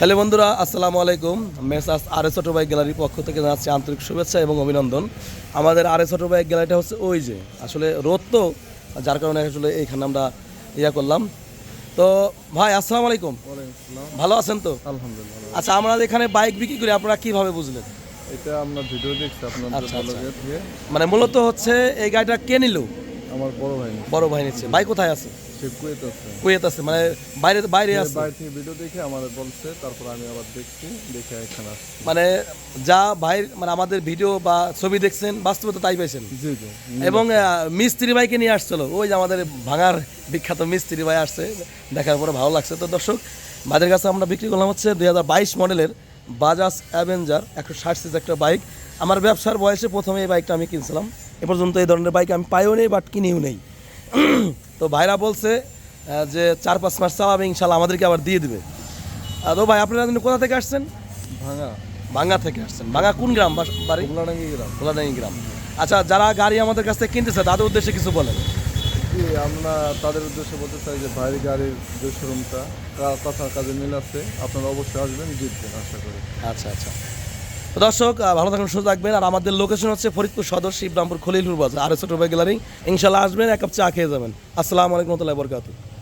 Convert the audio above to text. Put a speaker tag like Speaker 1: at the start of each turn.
Speaker 1: Hello বন্ধুরা আসসালামু আলাইকুম। Messrs R S auto bike গ্যালারির পক্ষ থেকে জানাচ্ছি আন্তরিক শুভেচ্ছা এবং অভিনন্দন। আমাদের আর এস অটো বাইক গ্যালারিটা হচ্ছে ওই যে আসলে রোদ তো যার কারণে আসলে এইখানে আমরা ইয়া করলাম। তো ভাই আসসালামু আলাইকুম। ভালো আছেন তো?
Speaker 2: আলহামদুলিল্লাহ।
Speaker 1: আচ্ছা আমরা এখানে বাইক বিক্রি করি আপনারা কীভাবে বুঝলেন?
Speaker 2: এটা আমরা ভিডিও দেখছি আপনাদের
Speaker 1: আচ্ছা, আচ্ছা। মানে মূলত হচ্ছে এই গাড়িটা কে নিল?
Speaker 2: আমার বড় ভাই
Speaker 1: বড় ভাই নিচ্ছে। ভাই কোথায় আছে?
Speaker 2: সে কুয়েত আছে।
Speaker 1: কুয়েত আছে মানে বাইরে বাইরে আছে।
Speaker 2: বাইরে থেকে ভিডিও দেখে আমাদের বলছে তারপর আমি আবার দেখছি দেখে এখানে
Speaker 1: মানে যা ভাই মানে আমাদের ভিডিও বা ছবি দেখছেন বাস্তবতা তাই পাইছেন।
Speaker 2: জি জি
Speaker 1: এবং মিস্ত্রি ভাইকে নিয়ে আসছিল। ওই যে আমাদের ভাঙার বিখ্যাত মিস্ত্রি ভাই আসছে দেখার পরে ভালো লাগছে। তো দর্শক বাজারের কাছে আমরা বিক্রি করলাম হচ্ছে দুই হাজার বাইশ মডেলের বাজাজ অ্যাভেঞ্জার একশো ষাট সিজ একটা বাইক আমার ব্যবসার বয়সে প্রথমে এই বাইকটা আমি কিনছিলাম। এ পর্যন্ত এই ধরনের বাইক আমি পাইও নেই বাট কিনেও নেই। তো ভাইরা বলছে যে চার পাঁচ মাস চালাবে ইনশাল্লাহ আমাদেরকে আবার দিয়ে দেবে। তো ভাই আপনারা কোথা থেকে আসছেন?
Speaker 2: ভাঙা।
Speaker 1: ভাঙ্গা থেকে আসছেন। ভাঙ্গা কোন গ্রাম বাড়ি?
Speaker 2: গ্রাম।
Speaker 1: ভোলাডাঙ্গি গ্রাম। আচ্ছা যারা গাড়ি আমাদের কাছ থেকে কিনতেছে তাদের উদ্দেশ্যে কিছু বলেন।
Speaker 2: আমরা তাদের উদ্দেশ্যে বলতে চাই যে ভাইয়ের গাড়ির যে শোরুমটা কথা কাজে মিল আছে আপনারা অবশ্যই আসবেন জিতবেন আশা করি।
Speaker 1: আচ্ছা আচ্ছা। দর্শক ভালো থাকুন, সুস্থ থাকবেন। আর আমাদের লোকেশন হচ্ছে ফরিদপুর সদর, শিবরামপুর খলিলপুর বাজার। আর ছোট গ্যালারি ইনশাল্লাহ আসবেন, এক কাপ চা খেয়ে যাবেন। আসসালামু আলাইকুম রহমতুল্লাহ